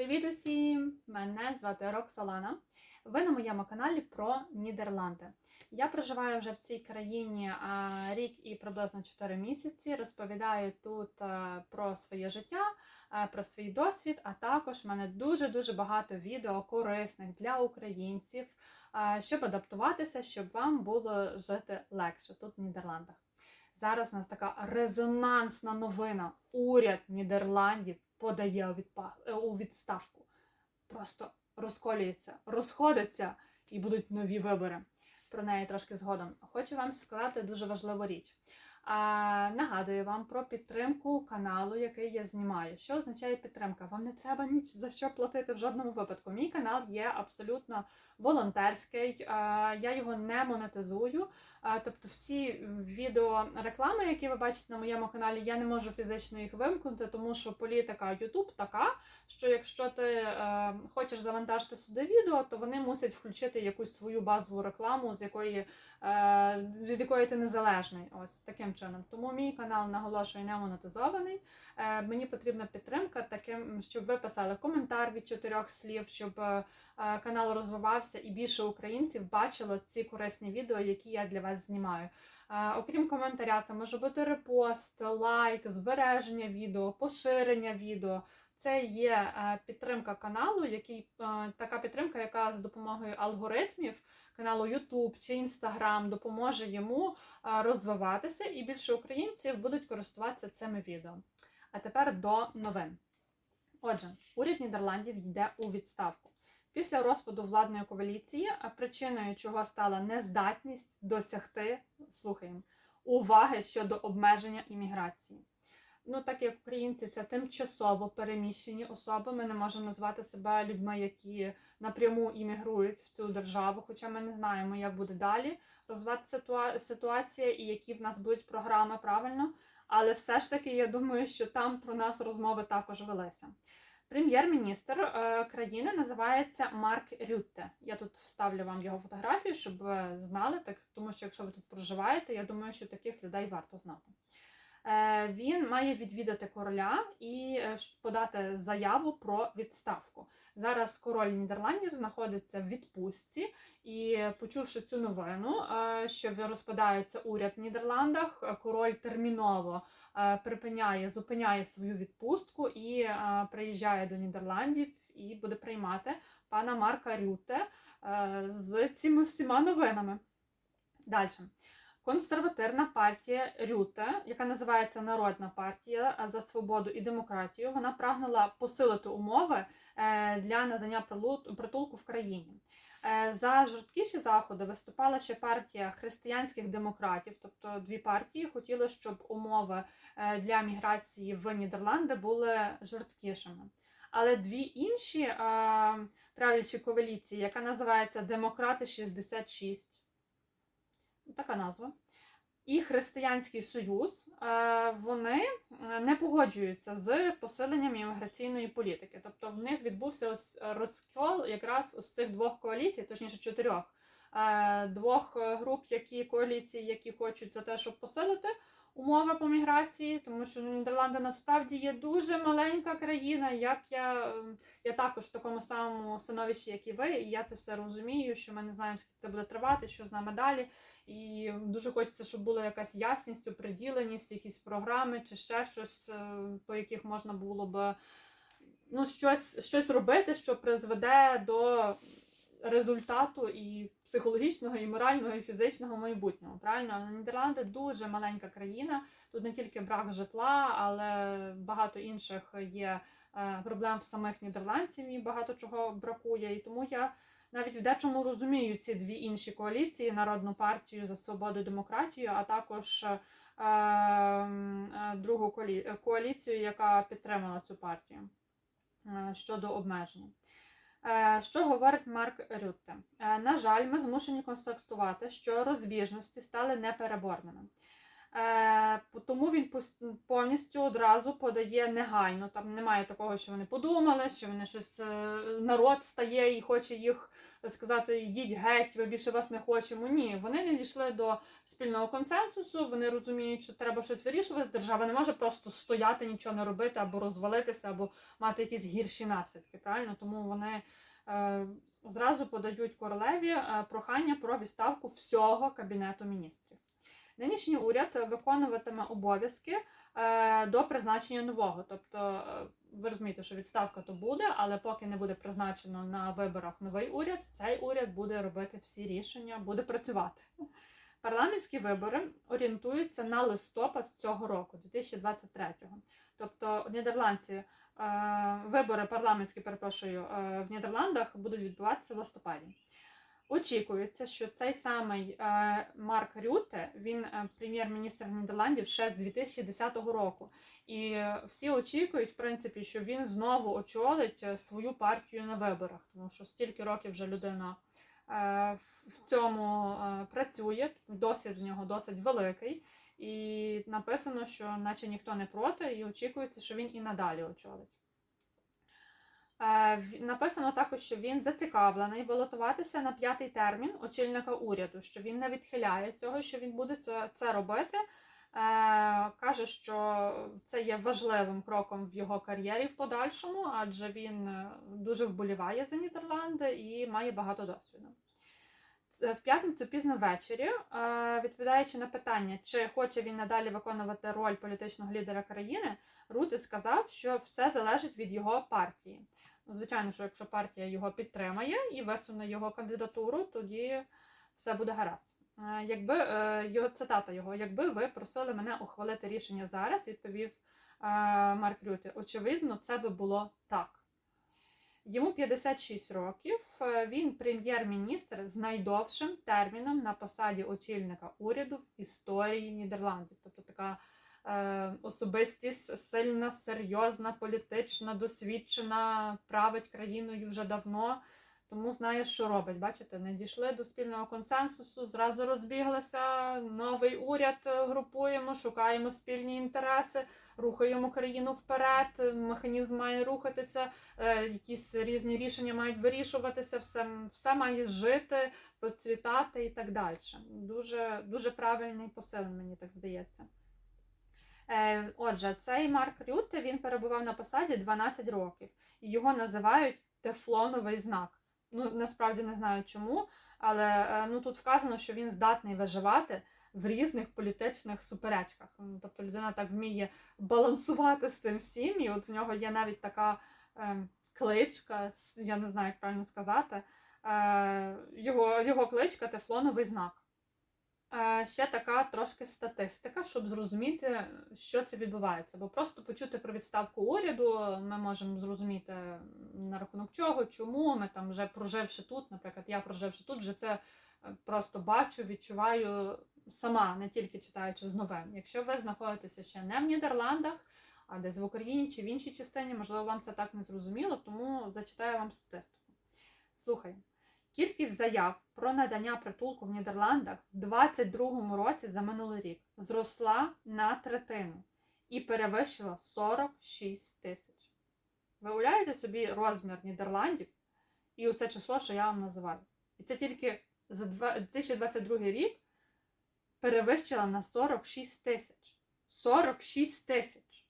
Привіт усім! Мене звати Роксолана. Ви на моєму каналі про Нідерланди. Я проживаю вже в цій країні рік і приблизно 4 місяці. Розповідаю тут про своє життя, про свій досвід, а також в мене дуже-дуже багато відео корисних для українців, щоб адаптуватися, щоб вам було жити легше тут в Нідерландах. Зараз у нас така резонансна новина. Уряд Нідерландів подає е, у відставку. Просто розколюється, розходиться і будуть нові вибори. Про неї трошки згодом. Хочу вам сказати дуже важливу річ. А, нагадую вам про підтримку каналу, який я знімаю. Що означає підтримка? Вам не треба ніч за що платити в жодному випадку. Мій канал є абсолютно волонтерський, я його не монетизую. Тобто всі відео реклами, які ви бачите на моєму каналі, я не можу фізично їх вимкнути, тому що політика YouTube така, що якщо ти е, хочеш завантажити сюди відео, то вони мусять включити якусь свою базову рекламу, з якої е, від якої ти незалежний. Ось таким чином. Тому мій канал наголошую не монетизований. Е, мені потрібна підтримка, таким, щоб ви писали коментар від чотирьох слів, щоб канал розвивався і більше українців бачило ці корисні відео, які я для вас знімаю. Окрім коментаря, це може бути репост, лайк, збереження відео, поширення відео. Це є е, підтримка каналу, який, е, така підтримка, яка за допомогою алгоритмів каналу YouTube чи Instagram допоможе йому е, розвиватися, і більше українців будуть користуватися цими відео. А тепер до новин. Отже, уряд Нідерландів йде у відставку. Після розпаду владної коаліції, причиною чого стала нездатність досягти, слухаємо, уваги щодо обмеження імміграції. Ну, так як українці це тимчасово переміщені особи, ми не можемо назвати себе людьми, які напряму іммігрують в цю державу, хоча ми не знаємо, як буде далі розвиватися ситуація і які в нас будуть програми правильно. Але все ж таки, я думаю, що там про нас розмови також велися. Прем'єр-міністр е, країни називається Марк Рютте. Я тут вставлю вам його фотографію, щоб ви знали, так тому що якщо ви тут проживаєте, я думаю, що таких людей варто знати. Е, Він має відвідати короля і е, подати заяву про відставку. Зараз король Нідерландів знаходиться в відпустці, і почувши цю новину, е, що розпадається уряд в Нідерландах, король терміново припиняє, зупиняє свою відпустку і приїжджає до Нідерландів і буде приймати пана Марка Рюте з цими всіма новинами. Далі. Консервативна партія Рюте, яка називається Народна партія за свободу і демократію, вона прагнула посилити умови е, для надання притулку в країні. Е, За жорсткіші заходи виступала ще партія християнських демократів, тобто дві партії хотіли, щоб умови е, для міграції в Нідерланди були жорсткішими. Але дві інші правлячі коаліції, яка називається Демократи 66, така назва. І Християнський Союз, е, вони е, не погоджуються з посиленням імміграційної політики. Тобто в них відбувся ось розкол якраз ось цих двох коаліцій, точніше чотирьох е, двох груп, які коаліції, які хочуть за те, щоб посилити умови по міграції, тому що Нідерланди насправді є дуже маленька країна. Як я, я також в такому самому становищі, як і ви, і я це все розумію, що ми не знаємо, скільки це буде тривати, що з нами далі. І дуже хочеться, щоб була якась ясність, оприділеність, якісь програми чи ще щось, е, по яких можна було би ну, щось, щось робити, що призведе до результату і психологічного, і морального, і фізичного майбутнього. Правильно, Нідерланди дуже маленька країна. Тут не тільки брак житла, але багато інших є е, проблем в самих нідерландців і багато чого бракує. І тому я навіть в дечому розумію ці дві інші коаліції: Народну партію за свободу і демократію, а також е, е, другу коалі- коаліцію, яка підтримала цю партію е, щодо обмеження. Е, Що говорить Марк Рютте? На жаль, ми змушені констатувати, що розбіжності стали непереборними. Е, тому він повністю одразу подає негайно. Там немає такого, що вони подумали, що вони щось е, народ стає і хоче їх сказати, йдіть геть, ви більше вас не хочемо. Ні, вони не дійшли до спільного консенсусу. Вони розуміють, що треба щось вирішувати. Держава не може просто стояти, нічого не робити, або розвалитися, або мати якісь гірші наслідки. Правильно, тому вони. Е, Зразу подають королеві прохання про відставку всього кабінету міністрів. Нинішній уряд виконуватиме обов'язки е, до призначення нового. Тобто, е, ви розумієте, що відставка то буде, але поки не буде призначено на виборах новий уряд, цей уряд буде робити всі рішення, буде працювати. Парламентські вибори орієнтуються на листопад цього року, 2023-го. Тобто нідерландці е, вибори парламентські, перепрошую, в Нідерландах будуть відбуватися в листопаді. Очікується, що цей самий е, Марк Рюте, він е, прем'єр-міністр Нідерландів ще з 2010 року. І всі очікують, в принципі, що він знову очолить е, свою партію на виборах, тому що стільки років вже людина в- цьому працює, досвід в нього досить великий. І написано, що наче ніхто не проти, і очікується, що він і надалі очолить. Е, Написано також, що він зацікавлений балотуватися на п'ятий термін очільника уряду, що він не відхиляє цього, що він буде це, робити. Е, Каже, що це є важливим кроком в його кар'єрі в подальшому, адже він е, дуже вболіває за Нідерланди і має багато досвіду. В п'ятницю пізно ввечері, відповідаючи на питання, чи хоче він надалі виконувати роль політичного лідера країни, Руте сказав, що все залежить від його партії. Ну, Звичайно, що якщо партія його підтримає і висуне його кандидатуру, тоді все буде гаразд. Якби е, його цитата його, якби ви просили мене ухвалити рішення зараз, відповів е, Марк Рюте, очевидно, це би було так. Йому 56 років. е, Він прем'єр-міністр з найдовшим терміном на посаді очільника уряду в історії Нідерландів. Тобто така особистість сильна, серйозна, політична, досвідчена, править країною вже давно. Тому знає, що робить. Бачите, не дійшли до спільного консенсусу, зразу розбіглися. Новий уряд е, групуємо, шукаємо спільні інтереси, рухаємо країну вперед. Механізм має рухатися, е, якісь різні рішення мають вирішуватися, все, все має жити, процвітати і так далі. Дуже, дуже правильний посил, мені так здається. Е, Отже, цей Марк Рюте він перебував на посаді 12 років, і його називають тефлоновий знак. Ну, насправді не знаю чому, але е, ну, тут вказано, що він здатний виживати в різних політичних суперечках. Ну, Тобто людина так вміє балансувати з тим всім, і от в нього є навіть така е, кличка, я не знаю, як правильно сказати. Його, його кличка тефлоновий знак. Е, Ще така трошки статистика, щоб зрозуміти, що це відбувається. Бо просто почути про відставку уряду ми можемо зрозуміти на рахунок чого, чому ми там вже проживши тут, наприклад, я проживши тут, вже це е, просто бачу, відчуваю сама, не тільки читаючи з новин. Якщо ви знаходитеся ще не в Нідерландах, а десь в Україні чи в іншій частині, можливо, вам це так не зрозуміло, тому зачитаю вам статистику. Слухай. Кількість заяв про надання притулку в Нідерландах в 2022 році за минулий рік зросла на третину і перевищила 46 тисяч. Ви уявляєте собі розмір Нідерландів і оце число, що я вам називаю. І це тільки за 2022 рік перевищила на 46 тисяч. 46 тисяч.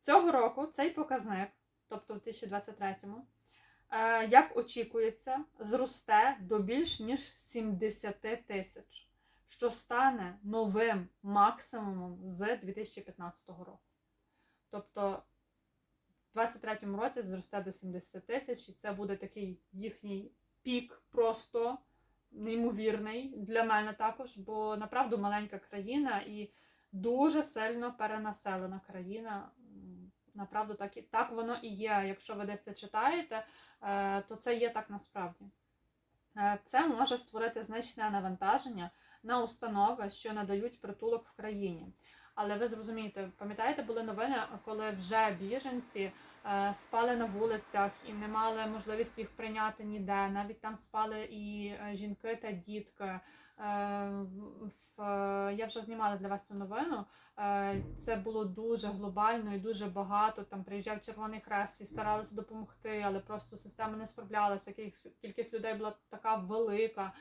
Цього року цей показник, тобто в 2023-му, е, як очікується, зросте до більш ніж 70 тисяч, що стане новим максимумом з 2015 року. Тобто в 2023 році зросте до 70 тисяч, і це буде такий їхній пік просто неймовірний для мене також, бо направду маленька країна і дуже сильно перенаселена країна. Направду так, і- так воно і є. Якщо ви десь це читаєте, е, то це є так насправді. Е, Це може створити значне навантаження на установи, що надають притулок в країні. Але ви зрозумієте, пам'ятаєте, були новини, коли вже біженці е, спали на вулицях і не мали можливість їх прийняти ніде. Навіть там спали і е, жінки та дітки. Е, я вже знімала для вас цю новину. Це було дуже глобально і дуже багато. Там приїжджав Червоний Хрест і старалися допомогти, але просто система не справлялася. Кількість людей була така велика.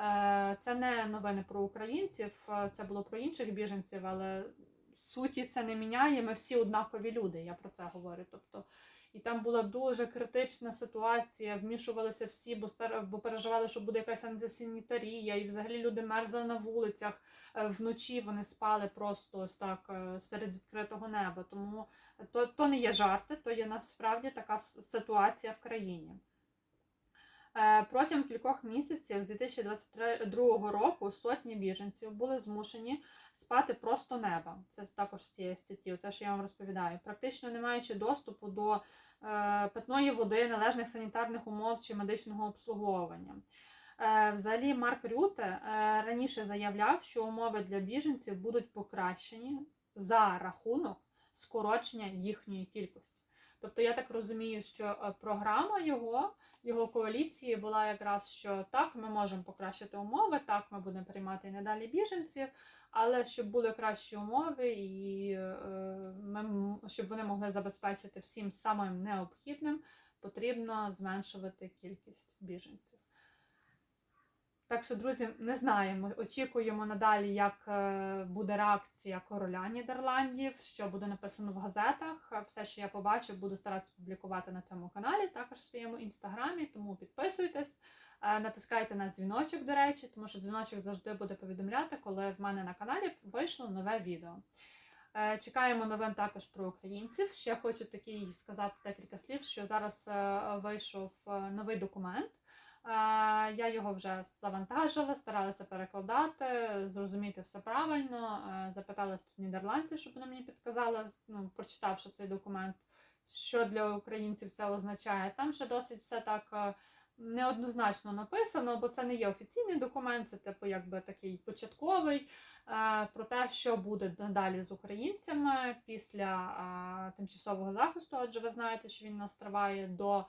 Е, Це не новини про українців, е, це було про інших біженців, але суті це не міняє. Ми всі однакові люди. Я про це говорю. Тобто, і там була дуже критична ситуація. Вмішувалися всі, бо стар... бо переживали, що буде якась антисанітарія, і взагалі люди мерзли на вулицях. Е, Вночі вони спали просто ось так серед відкритого неба. Тому то, то не є жарти, то є насправді така ситуація в країні. Е, Протягом кількох місяців з 2022 року сотні біженців були змушені спати просто неба. Це також з цієї статті, те, що я вам розповідаю. Практично не маючи доступу до е, питної води, належних санітарних умов чи медичного обслуговування. Е, Взагалі, Марк Рюте раніше заявляв, що умови для біженців будуть покращені за рахунок скорочення їхньої кількості. Тобто, я так розумію, що е, програма його його коаліції була якраз, що так, ми можемо покращити умови, так, ми будемо приймати і надалі біженців, але щоб були кращі умови, і е, ми, щоб вони могли забезпечити всім самим необхідним, потрібно зменшувати кількість біженців. Так що, друзі, не знаємо. Очікуємо надалі, як е, буде реакція короля Нідерландів, що буде написано в газетах. Все, що я побачу, буду старатися публікувати на цьому каналі, також в своєму інстаграмі. Тому підписуйтесь, е, натискайте на дзвіночок, до речі, тому що дзвіночок завжди буде повідомляти, коли в мене на каналі вийшло нове відео. Е, Чекаємо новин також про українців. Ще хочу такий сказати декілька слів, що зараз вийшов новий документ. Я його вже завантажила, старалася перекладати, зрозуміти все правильно. Запиталась тут нідерландців, щоб вони мені підказали, ну, прочитавши цей документ, що для українців це означає. Там ще досить все так е, неоднозначно написано, бо це не є офіційний документ, це типу якби такий початковий е, про те, що буде надалі з українцями після тимчасового захисту. Адже ви знаєте, що він нас триває до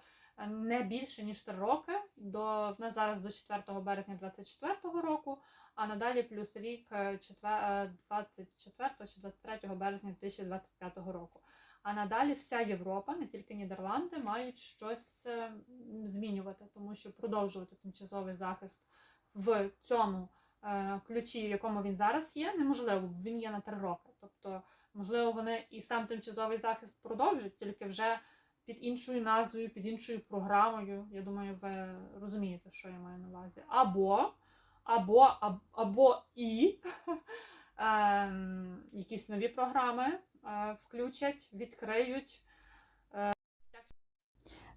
не більше ніж 3 роки. До в нас зараз до 4 березня 2024 року, а надалі плюс рік е, четвер- е, 24 чи 23 березня 2025 року. А надалі вся Європа, не тільки Нідерланди, мають щось е, змінювати, тому що продовжувати тимчасовий захист в цьому е, ключі, в якому він зараз є, неможливо, він є на три роки. Тобто, можливо, вони і сам тимчасовий захист продовжать, тільки вже під іншою назвою, під іншою програмою. Я думаю, ви розумієте, що я маю на увазі. Або, або, або, і ем, якісь нові програми е, включать, відкриють.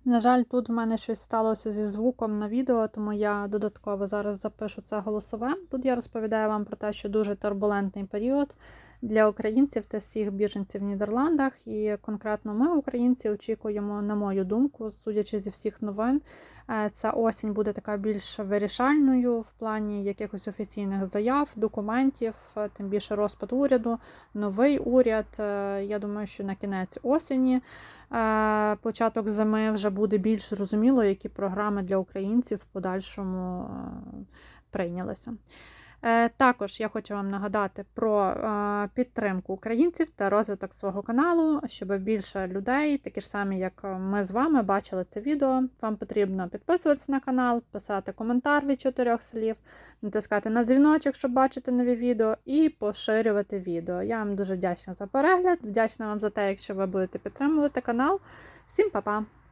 На жаль, тут в мене щось сталося зі звуком на відео, тому я додатково зараз запишу це голосове. Тут я розповідаю вам про те, що дуже турбулентний період для українців та всіх біженців в Нідерландах. І конкретно ми, українці, очікуємо, на мою думку, судячи зі всіх новин, е, ця осінь буде така більш вирішальною в плані якихось офіційних заяв, документів, е, тим більше розпад уряду, новий уряд. Е, Я думаю, що на кінець осені, початок зими вже буде більш зрозуміло, які програми для українців в подальшому прийнялися. Е, Також я хочу вам нагадати про е, підтримку українців та розвиток свого каналу, щоб більше людей, такі ж самі, як ми з вами, бачили це відео. Вам потрібно підписуватися на канал, писати коментар від чотирьох слів, натискати на дзвіночок, щоб бачити нові відео, і поширювати відео. Я вам дуже вдячна за перегляд, вдячна вам за те, якщо ви будете підтримувати канал. Всім па-па!